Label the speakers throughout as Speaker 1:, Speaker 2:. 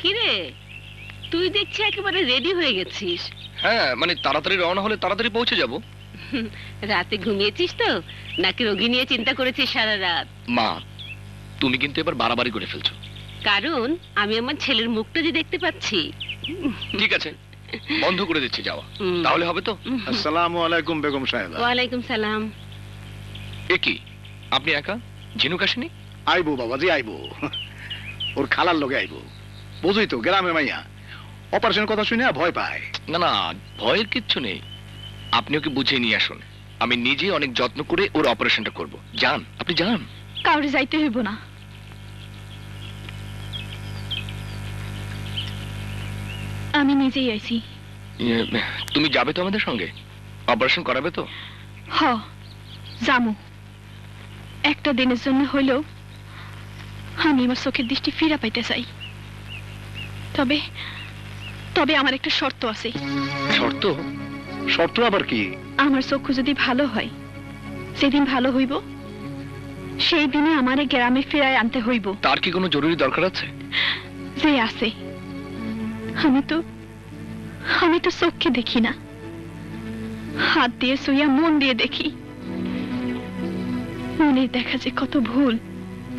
Speaker 1: কিরে? তুই দেখছি একেবারে রেডি হয়ে গেছিস।
Speaker 2: হ্যাঁ মানে তাড়াতাড়ি রওনা হলে তাড়াতাড়ি পৌঁছে যাব।
Speaker 1: রাতে ঘুমিয়েছিস তো? নাকি রোগী নিয়ে চিন্তা করেছিস সারা রাত?
Speaker 2: মা তুমি কিন্তু এবার বাড়াবাড়ি করে ফেলছো।
Speaker 1: কারণ আমি আমার ছেলের মুখটা যে দেখতে পাচ্ছি।
Speaker 2: ঠিক আছে বন্ধ করে দিচ্ছি যাওয়া। তাহলে হবে তো।
Speaker 3: আসসালামু আলাইকুম বেগম সাহেবা।
Speaker 1: ওয়ালাইকুম সালাম।
Speaker 2: এ কি আপনি একা? ঝিনুক আসেনি?
Speaker 3: আইবো বাবাজি আইবো। ওর খালার লগে আইবো। বুঝুই তো গ্রামে মাইয়া। অপারেশনের কথা শুনে ভয় পায়।
Speaker 2: না না ভয়ের কিচ্ছু নেই। আপনি ওকে বুঝিয়ে নিয়ে আসুন। আমি নিজে অনেক যত্ন করে ওর অপারেশনটা করব। যান আপনি যান।
Speaker 4: কাউরে যাইতে হইব না। আমি নিজেই আইছি।
Speaker 2: ইয়ে, তুমি যাবে তো আমাদের সঙ্গে? অপারেশন করাবে তো?
Speaker 4: হ জামু একটা দিনের জন্য হইলেও আমি আমার চোখের দৃষ্টি ফিরা পাইতে চাই। তবে তবে আমার একটা শর্ত আছে।
Speaker 2: শর্ত?
Speaker 3: শর্ত আবার কি?
Speaker 4: আমার চক্ষু যদি ভালো হয় যেদিন ভালো হইব সেই দিনে আমারে গ্রামে ফেরায় আনতে হইব।
Speaker 2: তার কি কোনো জরুরি দরকার আছে?
Speaker 4: যে আছে। আমি তো আমি তো চোখকে দেখি না। হাত দিয়ে শুইয়া মন দিয়ে দেখি। মনের দেখা যে কত ভুল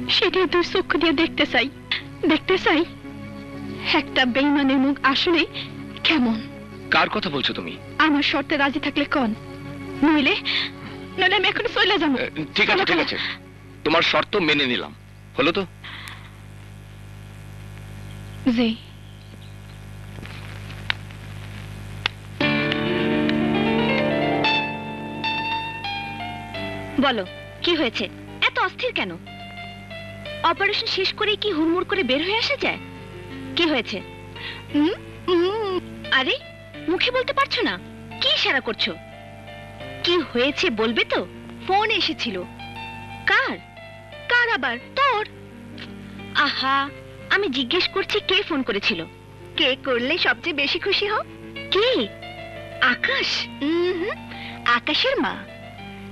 Speaker 4: সেটাই তুই চক্ষু দিয়ে দেখতে চাই। দেখতে চাই? একটা বেইমানের মুখ আসলে কেমন?
Speaker 2: কার কথা বলছো তুমি?
Speaker 4: আমার শর্তে রাজি থাকলে কন? নইলে নইলে আমি এখন চলে যাব।
Speaker 2: ঠিক আছে ঠিক আছে। তোমার শর্ত মেনে নিলাম। হলো তো?
Speaker 4: যে
Speaker 5: বলো কি হয়েছে? এত অস্থির কেন? অপারেশন শেষ করে কি হুড়মুড় করে বের হয়ে আসা যায়? কি হয়েছে? আরে মুখে বলতে পারছ না? কি ইশারা করছ? কি হয়েছে বলবে তো? ফোন এসেছিল। কার? কার আবার? তোর? আহা আমি জিজ্ঞেস করছি কে ফোন করেছিল? কে করলে সবচেয়ে বেশি খুশি হও? কে? আকাশ। আকাশের মা।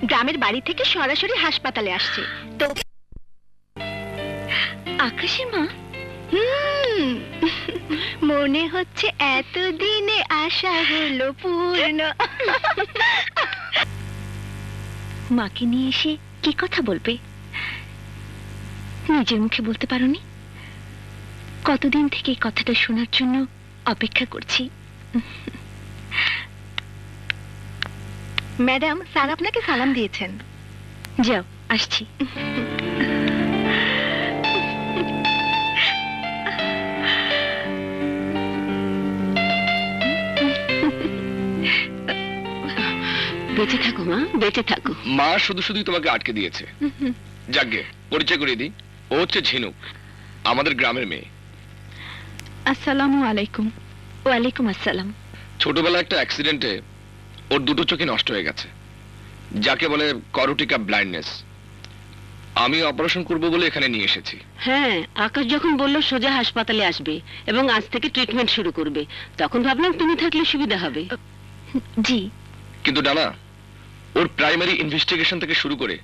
Speaker 5: গ্রামের বাড়ি থেকে সরাসরি হাসপাতালে আসছে। তো আকাশের মা? হুম, মনে হচ্ছে এতদিনে আশা হলো পূর্ণ। মাকে নিয়ে এসে কি কথা বলবে? নিজের মুখে বলতে পারোনি? কতদিন থেকে এই কথাটা শোনার জন্য অপেক্ষা করছি? ম্যাডাম স্যার আপনাকে সালাম দিয়েছেন। যাও আসছি।
Speaker 1: বেঁচে থাকো মা বেঁচে থাকো।
Speaker 2: মা শুধু শুধুই তোমাকে আটকে দিয়েছে। যাকে পরিচয় করিয়ে দিই। ও হচ্ছে ঝিনুক আমাদের গ্রামের মেয়ে।
Speaker 4: আসসালামু আলাইকুম।
Speaker 5: ওয়ালাইকুম আসসালাম।
Speaker 2: ছোটবেলায় একটা অ্যাক্সিডেন্টে ওর দুটো চোখই নষ্ট হয়ে গেছে। যাকে বলে করোটিকা ব্লাইন্ডনেস। আমি অপারেশন করব বলে এখানে নিয়ে এসেছি।
Speaker 1: হ্যাঁ আকাশ যখন বলল সোজা হাসপাতালে আসবে এবং আজ থেকে ট্রিটমেন্ট শুরু করবে তখন ভাবলাম তুমি থাকলে সুবিধা হবে।
Speaker 5: জি।
Speaker 2: কিন্তু ডানা ওর প্রাইমারি ইনভেস্টিগেশন থেকে শুরু করে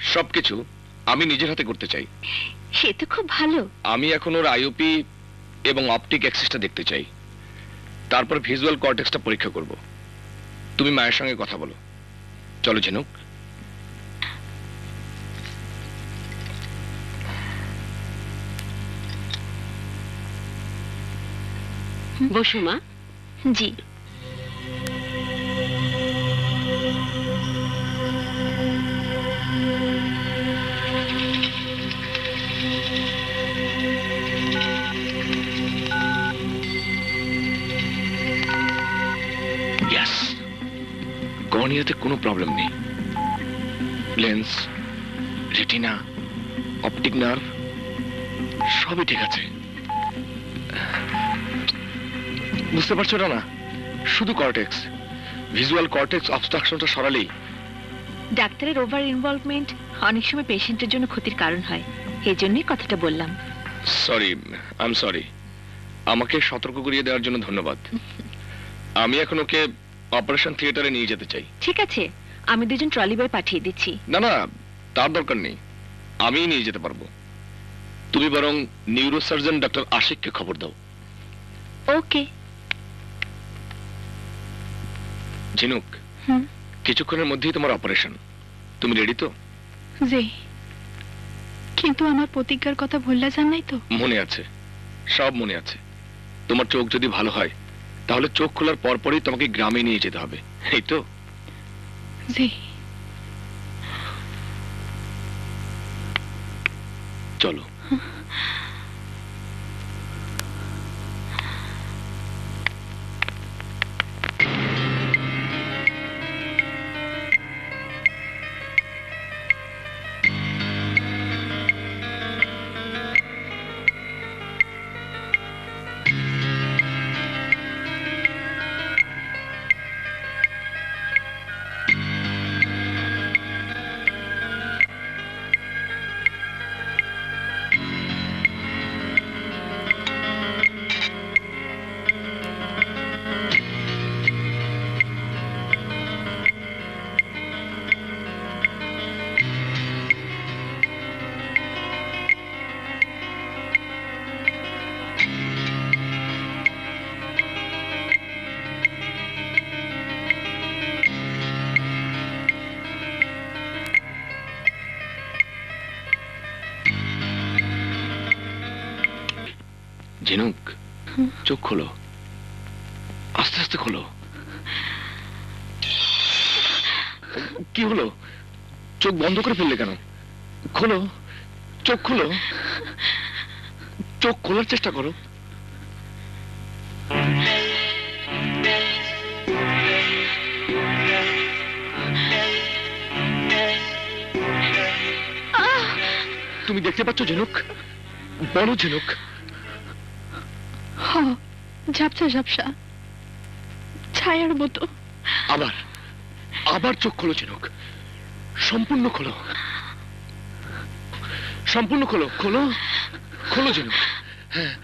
Speaker 2: সবকিছু আমি নিজের হাতে করতে চাই।
Speaker 5: সে তো খুব ভালো।
Speaker 2: আমি এখন ওর আইওপি এবং অপটিক অ্যাক্সিসটা দেখতে চাই। তারপর ভিজুয়াল কর্টেক্সটা পরীক্ষা করব। তুমি মায়ের সঙ্গে কথা বলো। চলো ঝিনুক।
Speaker 1: বসো মা।
Speaker 5: জি।
Speaker 2: কর্নিয়াতে কোনো প্রবলেম নেই। লেন্স রেটিনা অপটিক নার্ভ সবই ঠিক আছে। বুঝতে পারছ না না শুধু কর্টেক্স ভিজুয়াল কর্টেক্স অবস্ট্রাকশনটা সরালেই।
Speaker 5: ডাক্তারের ওভার ইনভলভমেন্ট অনেক সময় পেশেন্টের জন্য ক্ষতির কারণ হয়। এই জন্যই কথাটা বললাম।
Speaker 2: সরি আই এম সরি আমাকে সতর্ক করিয়ে দেওয়ার জন্য ধন্যবাদ। আমি এখন ওকে অপারেশন থিয়েটারে নিয়ে যেতে চাই।
Speaker 5: ঠিক আছে আমি দুজন ট্রলি বয় পাঠিয়ে দিচ্ছি।
Speaker 2: না না তার দরকার নেই। আমিই নিয়ে যেতে পারব। তুমি বরং নিউরোসার্জন ডক্টর আশিককে খবর দাও।
Speaker 5: ওকে।
Speaker 2: ঝিনুক
Speaker 4: হুম?
Speaker 2: কিছুক্ষণের মধ্যেই তোমার অপারেশন। তুমি রেডি তো?
Speaker 4: জি। কিন্তু আমার প্রতিজ্ঞার কথা ভুললা যান নাই তো?
Speaker 2: মনে আছে সব মনে আছে। তোমার চোখ যদি ভালো হয় তাহলে চোখ খোলার পরপরই তোমাকে গ্রামে নিয়ে যেতে হবে। এই তো।
Speaker 4: জি।
Speaker 2: চলো। ঝিনুক চোখ খোলো। আস্তে আস্তে খোলো। কি হলো? চোখ বন্ধ করে ফেললে কেন? খোলো চোখ খোলো। চোখ খোলার চেষ্টা করো। তুমি দেখতে পাচ্ছ ঝিনুক বড় ঝিনুক
Speaker 4: হ ঝাপসা ঝাপসা ছায়ার মতো।
Speaker 2: আবার আবার চোখ খোলো ঝিনুক সম্পূর্ণ খোলো। সম্পূর্ণ খোলো খোলো খোলো ঝিনুক হ্যাঁ।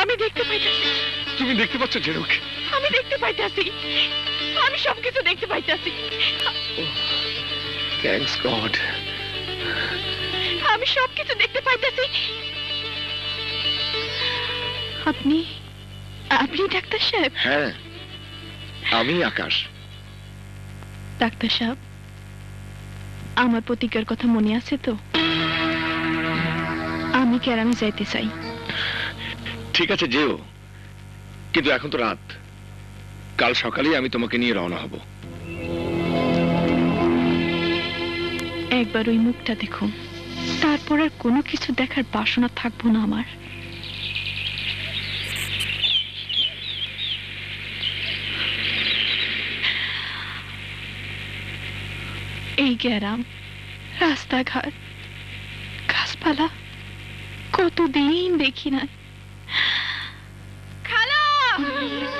Speaker 4: আমি দেখতে পাইতাছি।
Speaker 2: তুমি দেখতে পাচ্ছ ঝিনুক
Speaker 4: আমি দেখতে পাইতাছি। আমি সবকিছু দেখতে পাইতাছি।
Speaker 2: থ্যাঙ্কস গড
Speaker 4: আমি সবকিছু দেখতে পাইতাছি। আপনি আপনি ডাক্তার সাহেব?
Speaker 2: হ্যাঁ আমি আকাশ।
Speaker 4: ডাক্তার সাহেব আমার প্রতিজ্ঞার কথা মনে আছে তো? আমি কেরামে যাইতে চাই?
Speaker 2: ঠিক আছে যেও। কিন্তু এখন তো রাত। কাল সকালেই আমি তোমাকে নিয়ে রওনা হব।
Speaker 4: একবার ওই মুখটা দেখুন। তারপর আর কোনো কিছু দেখার বাসনা থাকব না আমার। এই গ্যারাম, রাস্তাঘাট, গাছপালা, কতদিন দেখি না